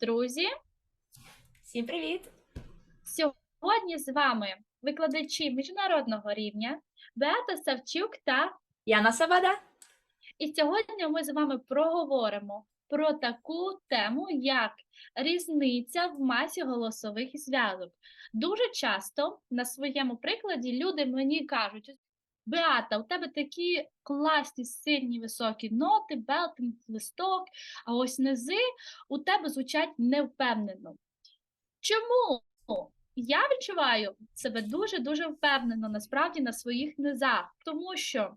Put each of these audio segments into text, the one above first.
друзі! Всім привіт! Сьогодні з вами викладачі міжнародного рівня Беата Савчук та Яна Сабада. і сьогодні ми з вами проговоримо про таку тему, як різниця в масі голосових зв'язок. Дуже часто на своєму прикладі люди мені кажуть: Беата, у тебе такі класні, сильні, високі ноти, белтинг, листок, а ось низи у тебе звучать невпевнено. Чому? Я відчуваю себе дуже-дуже впевнено насправді на своїх низах, тому що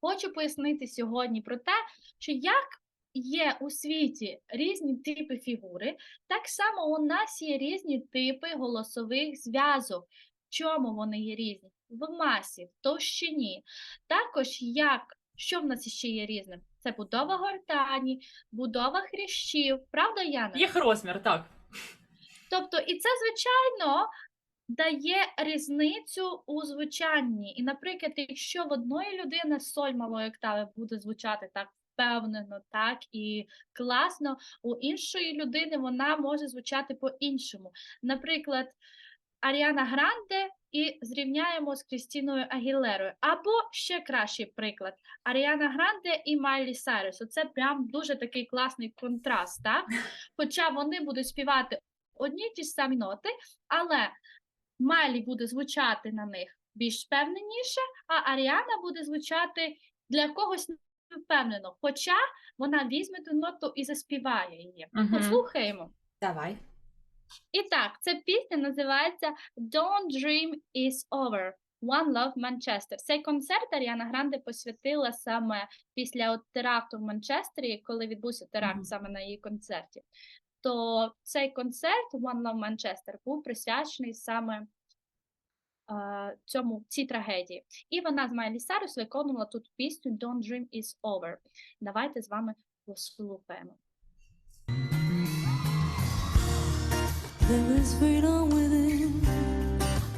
хочу пояснити сьогодні про те, що як є у світі різні типи фігури, так само у нас є різні типи голосових зв'язок. В чому вони є різні? В масі, в товщині. Також як, що в нас ще є різним? Це будова гортані, будова хрящів, правда, Яна? Їх розмір, так. Тобто, і це, звичайно, дає різницю у звучанні. І, наприклад, якщо в одної людини соль малої октави буде звучати так впевнено, так і класно, у іншої людини вона може звучати по-іншому. Наприклад, Аріана Гранде і зрівняємо з Крістіною Агілерою. Або ще кращий приклад: Аріана Гранде і Майлі Сайрус. Це прям дуже такий класний контраст. Так? Хоча вони будуть співати одні ті ж самі ноти, але Майлі буде звучати на них більш впевненіше, а Аріана буде звучати для когось невпевнено. Хоча вона візьме ту ноту і заспіває її. Мгм. Послухаємо. Давай. І так, ця пісня називається Don't Dream Is Over. One Love Manchester. Цей концерт Аріана Гранде посвятила саме після от теракту в Манчестері, коли відбувся теракт Мгм. саме на її концерті. То цей концерт One Love Manchester був присвячений саме е, цьому цій трагедії. І вона з Майлі Сайрус виконувала тут пісню Don't Dream Is Over. Давайте з вами послухаємо. There is freedom within,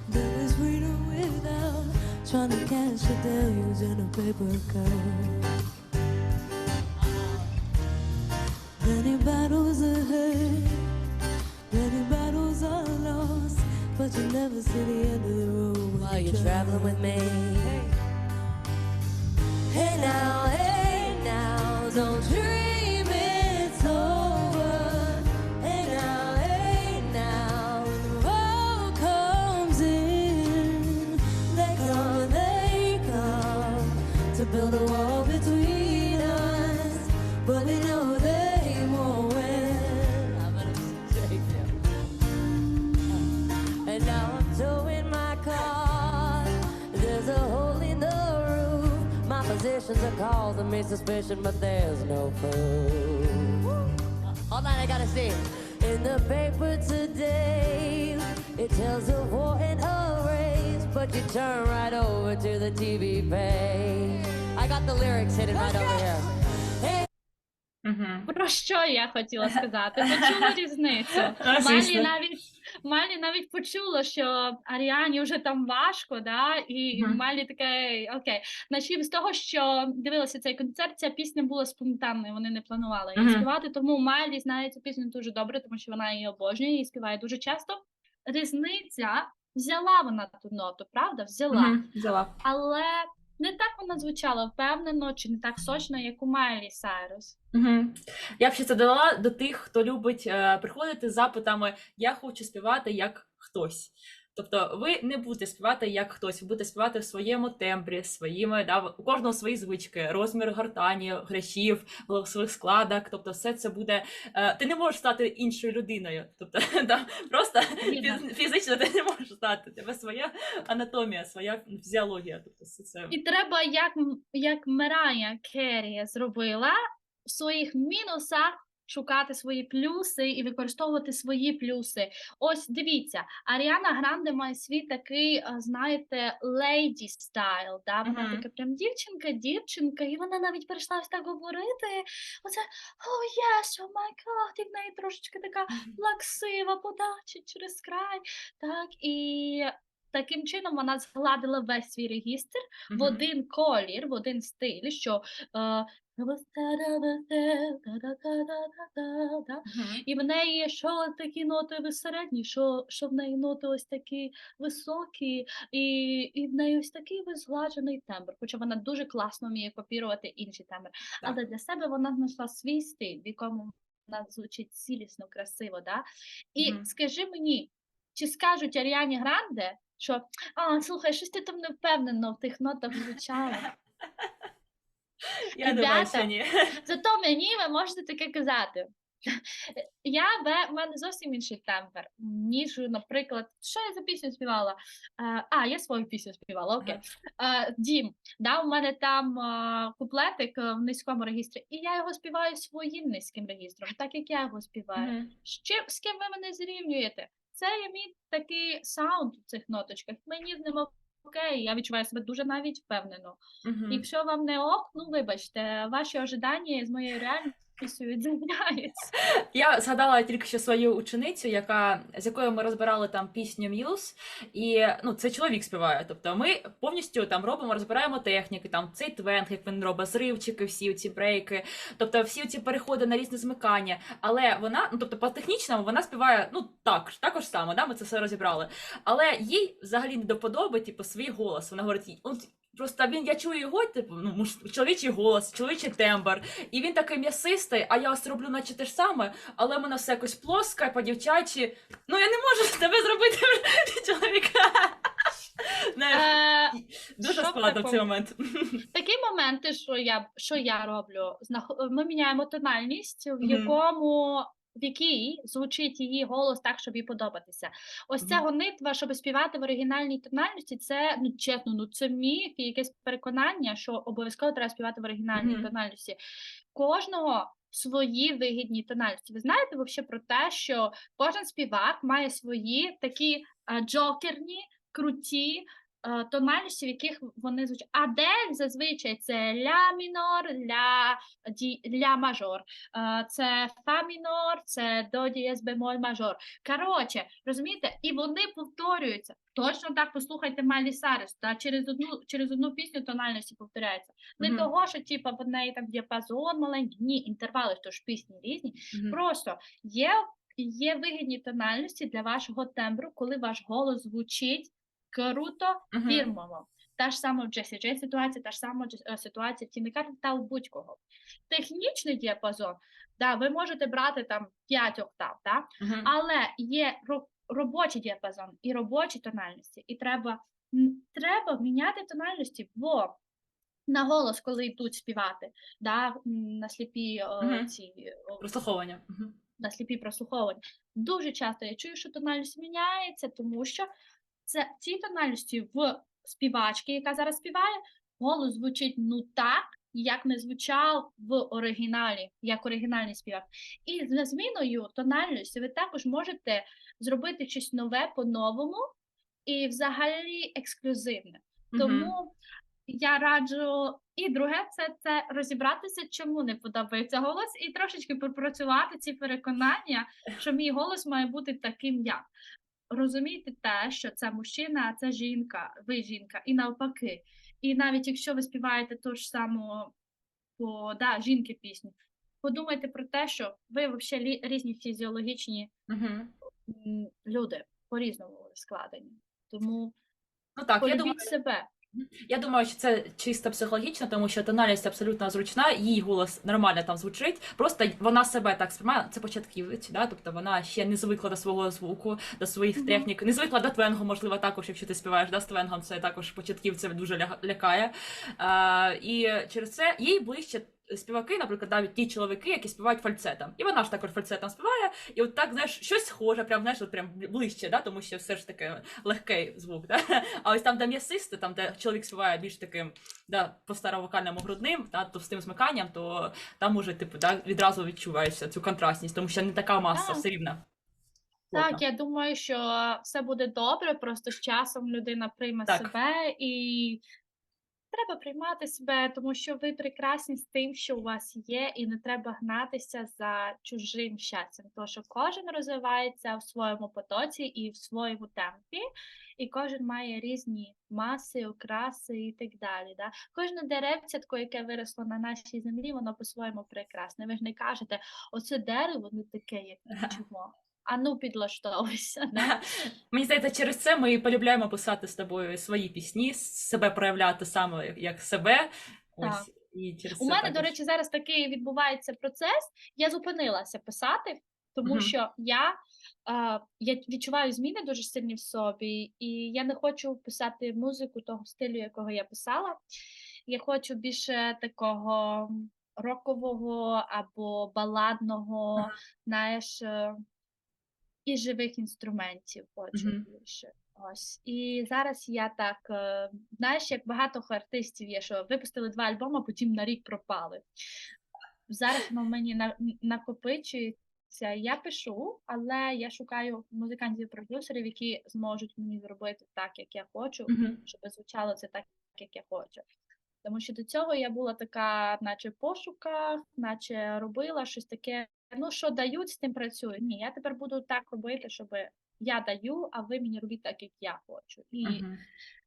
there is freedom without. Trying to catch the deluge in a paper cup. Many battles ahead, many battles are lost, but you never see the end of the road while you're traveling with me. Hey now, hey now, don't dream My positions are causing me suspicion, but there's no proof. Hold on, I gotta see. In the paper today, it tells of war and a race, but you turn right over to the TV page. I got the lyrics hidden right over here. Hey, Угу. Про що я хотіла сказати? Почула різницю. А, Малі звісно. навіть Малі навіть почула, що Аріані вже там важко, да? і Мгм. Малі таке окей. Начнемо з того, що дивилася цей концерт, ця пісня була спонтанною, вони не планували її Мгм. співати, тому Малі знає цю пісню дуже добре, тому що вона її обожнює і співає дуже часто. Різниця взяла вона ту ноту, правда? Взяла. Угу. Взяла. Але не так вона звучала впевнено чи не так сочно, як у Майлі Сайрус. Угу. Я б ще це додала до тих, хто любить е, приходити з запитами Я хочу співати як хтось. Тобто ви не будете співати як хтось, ви будете співати в своєму тембрі, своїми, да, у кожного свої звички, розмір гортані, грашів, голосових складок. Тобто, все це буде. Е, ти не можеш стати іншою людиною. Тобто, да, просто фіз- фізично ти не можеш стати. Тебе своя анатомія, своя фізіологія. Тобто, все це. І треба, як, як Мерая Керрі зробила, в своїх мінусах шукати свої плюси і використовувати свої плюси. Ось дивіться, Аріана Гранде має свій такий, е, знаєте, лейді стайл. Да? Вона Мгм. така прям дівчинка, дівчинка, і вона навіть перейшла ось так говорити. Оце oh yes, oh my god, і в неї трошечки така плаксива подача через край. Так, і таким чином вона згладила весь свій регістр в один колір, в один стиль, що е. І в неї що такі ноти середні, що, що в неї ноти ось такі високі, і, і в неї ось такий весь згладжений тембр. Хоча вона дуже класно вміє копірувати інші тембри. Так. Але для себе вона знайшла свій стиль, в якому вона звучить цілісно, красиво. Да? І Мгм. скажи мені, чи скажуть Аріані Гранде, що а, слухай, щось ти там не впевнено в тих нотах звучала. Я думаю, що ні. Зато мені ви можете таке казати. Я в мене зовсім інший тембр, ніж, наприклад, що я за пісню співала? Е, А, я свою пісню співала, окей. Е, Дім, да, у мене там е, куплетик в низькому регістрі, і я його співаю своїм низьким регістром, так як я його співаю. Мгм. З з ким ви мене зрівнюєте? Це є мій такий саунд у цих ноточках. Мені з ним окей, я відчуваю себе дуже навіть впевнено. Мгм. Якщо вам не ок, ну вибачте, ваші ожидання з моєю реальністю відрізняються. Я згадала тільки що свою ученицю, яка з якою ми розбирали там пісню М'юз, і ну це чоловік співає. Тобто ми повністю там робимо, розбираємо техніки, там цей твенг, як він робить, зривчики, всі ці брейки, тобто всі ці переходи на різне змикання. Але вона, ну тобто по технічному, вона співає ну так, також само, да, ми це все розібрали. Але їй взагалі не до типу, свій голос. Вона говорить. Просто він, я чую його, типу, ну, муж- чоловічий голос, чоловічий тембр, і він такий м'ясистий, а я ось роблю наче те ж саме, але в мене все якось плоске, по-дівчачі. Ну я не можу з тебе зробити чоловіка. Знаєш, Е, дуже складно в цей момент. такі моменти, що я, що я роблю, ми міняємо тональність, в якому в якій звучить її голос так, щоб їй подобатися. Ось ця гонитва, щоб співати в оригінальній тональності, це ну чесно, ну це міф і якесь переконання, що обов'язково треба співати в оригінальній Мгм. тональності. Кожного свої вигідні тональності. Ви знаєте вообще про те, що кожен співак має свої такі е, джокерні, круті тональності, в яких вони звучать. Адель зазвичай це ля мінор, ля, ді, ля мажор, е, це фа мінор, це до дієс бемоль мажор. Коротше, розумієте, і вони повторюються. Точно так послухайте Майлі Сарес, та через одну через одну пісню тональності повторяється. Не Мгм. того, що типа в неї там діапазон маленький, ні, інтервали, тож пісні різні. Мгм. Просто є, є вигідні тональності для вашого тембру, коли ваш голос звучить круто, фірмово. Та ж сама в Джесі Джей ситуація, та ж сама е, ситуація в Тімі та у будь-кого. Технічний діапазон, да, ви можете брати там 5 октав, да? Мгм. але є ро- робочий діапазон і робочі тональності, і треба, треба міняти тональності, бо на голос, коли йдуть співати, да, на сліпі е, Мгм. ці о, Прослуховування. Мгм. на сліпі прослуховування. Дуже часто я чую, що тональність міняється, тому що це ці тональності в співачки, яка зараз співає, голос звучить ну так, як не звучав в оригіналі, як оригінальний співак. І за зміною тональності ви також можете зробити щось нове по-новому і взагалі ексклюзивне. Тому я раджу і друге, це, це розібратися, чому не подобається голос, і трошечки пропрацювати ці переконання, що мій голос має бути таким, як. Розумійте те, що це мужчина, а це жінка, ви жінка, і навпаки. І навіть якщо ви співаєте ту ж саму по да, жінки пісню, подумайте про те, що ви взагалі різні фізіологічні угу. люди, по-різному складені. Тому Ну так, я думаю, себе. Я думаю, що це чисто психологічно, тому що тональність абсолютно зручна, її голос нормально там звучить. Просто вона себе так сприймає. Це початківець, да? тобто вона ще не звикла до свого звуку, до своїх Мгм. технік, не звикла до твенгу, можливо, також, якщо ти співаєш да, з твенгом, це також початківців дуже ля- лякає. А, і через це їй ближче. Співаки, наприклад, навіть ті чоловіки, які співають фальцетом. І вона ж також фальцетом співає, і от так, знаєш, щось схоже, прям знаєш, от прям ближче, да? тому що все ж таки легкий звук. Да? А ось там, де м'ясисти, там, де чоловік співає більш таким да, по старовокальному грудним, да, товстим змиканням, то там уже типу, да, відразу відчуваєшся цю контрастність, тому що не така маса, все рівно. Так, я думаю, що все буде добре, просто з часом людина прийме Так. себе і треба приймати себе, тому що ви прекрасні з тим, що у вас є, і не треба гнатися за чужим щастям. Тому що кожен розвивається в своєму потоці і в своєму темпі, і кожен має різні маси, окраси і так далі. Да? Кожне деревце, яке виросло на нашій землі, воно по-своєму прекрасне. Ви ж не кажете, оце дерево не таке, як чому. А ну підлаштовуйся. Да? Мені здається, через це ми полюбляємо писати з тобою свої пісні, себе проявляти саме як- себе. Так. Ось, і через У мене, до речі, зараз такий відбувається процес. Я зупинилася писати, тому Мгм. що я, е, я відчуваю зміни дуже сильні в собі, і я не хочу писати музику того стилю, якого я писала. Я хочу більше такого рокового або баладного, знаєш, е, і живих інструментів хочу Мгм. більше. Ось. І зараз я так, е, знаєш, як багато артистів є, що випустили два альбоми, а потім на рік пропали. Зараз воно в мені на- накопичується. Я пишу, але я шукаю музикантів-продюсерів, які зможуть мені зробити так, як я хочу, Мгм. щоб звучало це так, як я хочу. Тому що до цього я була така, наче в пошуках, наче робила щось таке. Ну, що дають, з тим працюю. Ні, я тепер буду так робити, щоб я даю, а ви мені робіть так, як я хочу. І Мгм.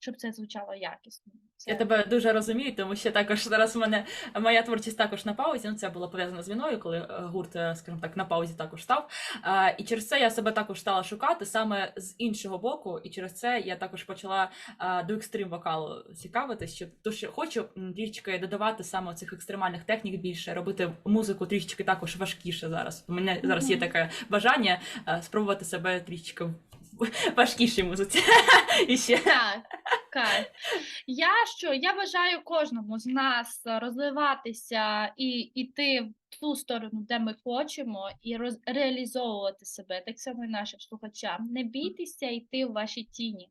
Щоб це звучало якісно. Я тебе дуже розумію, тому що також зараз в мене моя творчість також на паузі. Ну, це було пов'язано з війною, коли е, гурт, е, скажімо так, на паузі також став. А, і через це я себе також стала шукати саме з іншого боку. І через це я також почала а, до екстрим вокалу цікавитись, що то що хочу трішечки додавати саме цих екстремальних технік більше, робити музику трішечки також важкіше зараз. У мене зараз є таке бажання а, спробувати себе трішечки важкішій музиці. І ще. Так, кайф. Я що? Я бажаю кожному з нас розвиватися і йти в ту сторону, де ми хочемо, і роз... реалізовувати себе, так само і нашим слухачам. Не бійтеся йти в ваші тіні.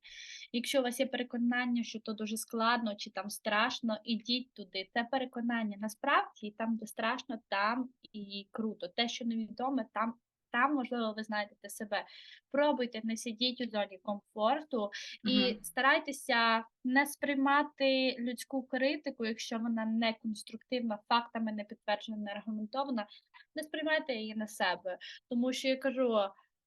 Якщо у вас є переконання, що то дуже складно чи там страшно, ідіть туди. Це переконання насправді там, де страшно, там і круто. Те, що невідоме, там. Там, можливо, ви знайдете себе. Пробуйте, не сидіть у зоні комфорту, і Мгм. старайтеся не сприймати людську критику, якщо вона не конструктивна, фактами не підтверджена, не аргументована, не сприймайте її на себе. Тому що я кажу,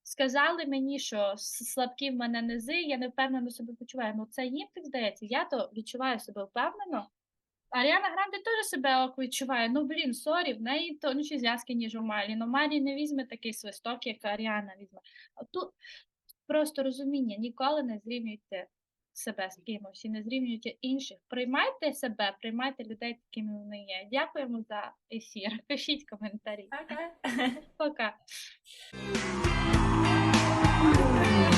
сказали мені, що слабкі в мене низи, я не впевнено себе почуваю. Ну це їм так здається. Я то відчуваю себе впевнено. Аріана Гранде теж себе ок відчуває. Ну блін, сорі, в неї тонші зв'язки, ніж у Малі. Ну Малі не візьме такий свисток, як Аріана візьме. А тут просто розуміння, ніколи не зрівнюйте себе з кимось і не зрівнюйте інших. Приймайте себе, приймайте людей такими вони є. Дякуємо за ефір. Пишіть коментарі. Пока. Thank